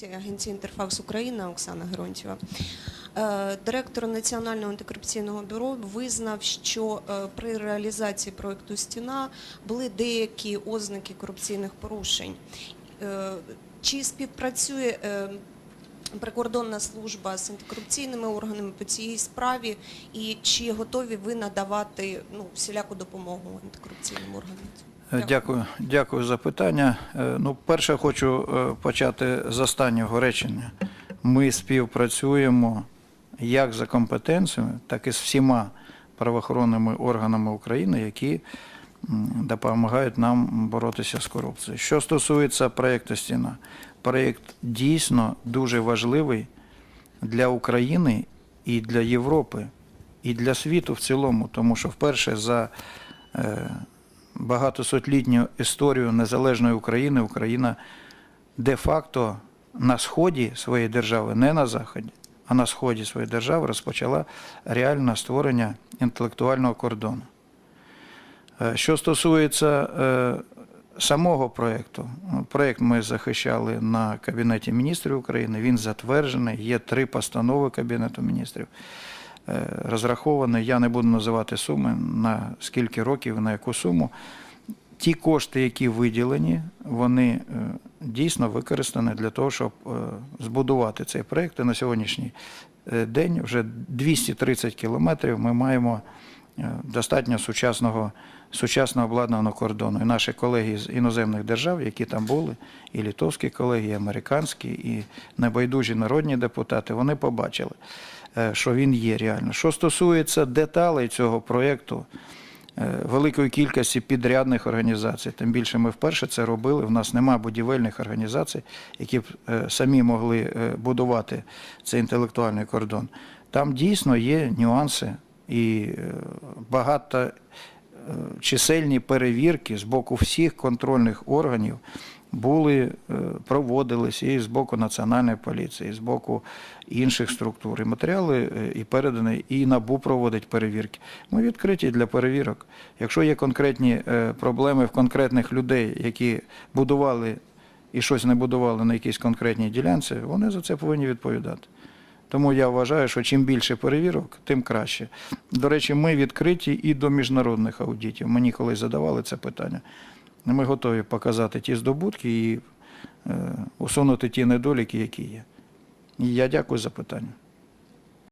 Це агенція Інтерфакс Україна Оксана Геронтьєва. Е, Директор Національного антикорупційного бюро визнав, що е, при реалізації проекту Стіна були деякі ознаки корупційних порушень. Е, Чи співпрацює прикордонна служба з антикорупційними органами по цій справі, і чи готові ви надавати ну, всіляку допомогу антикорупційним органам? Е, Дякую, дякую за питання. Е, Ну, перше, хочу е, почати з останнього речення. Ми співпрацюємо як за компетенціями, так і з всіма правоохоронними органами України, які допомагають нам боротися з корупцією. Що стосується проєкту Стіна, проєкт дійсно дуже важливий для України і для Європи, і для світу в цілому, тому що вперше за багатосотлітню історію незалежної України Україна де-факто на сході своєї держави, не на заході, а на сході своєї держави розпочала реальне створення інтелектуального кордону. Е, Що стосується е, самого проєкту, проєкт ми захищали на Кабінеті міністрів України, він затверджений, є три постанови Кабінету міністрів. Е, Розрахований, я не буду називати суми, на скільки років, на яку суму. Ті кошти, які виділені, вони е, дійсно використані для того, щоб е, збудувати цей проєкт. І на сьогоднішній день вже 230 кілометрів ми маємо достатньо сучасного, сучасно обладнаного кордону. І наші колеги з іноземних держав, які там були, і літовські колеги, і американські, і небайдужі народні депутати, вони побачили, що він є реально. Що стосується деталей цього проєкту, е, великої кількості підрядних організацій. Тим більше ми вперше це робили. В нас немає будівельних організацій, які б е, самі могли е, будувати цей інтелектуальний кордон. Там дійсно є нюанси і е, багато е, чисельні перевірки з боку всіх контрольних органів були, е, проводились і з боку Національної поліції, і з боку інших структур. І матеріали е, і передані, і НАБУ проводить перевірки. Ми відкриті для перевірок. Якщо є конкретні е, проблеми в конкретних людей, які будували і щось не будували на якійсь конкретній ділянці, вони за це повинні відповідати. Тому я вважаю, що чим більше перевірок, тим краще. До речі, ми відкриті і до міжнародних аудитів. Мені колись задавали це питання. Ми готові показати ті здобутки і е, усунути ті недоліки, які є. І я дякую за питання.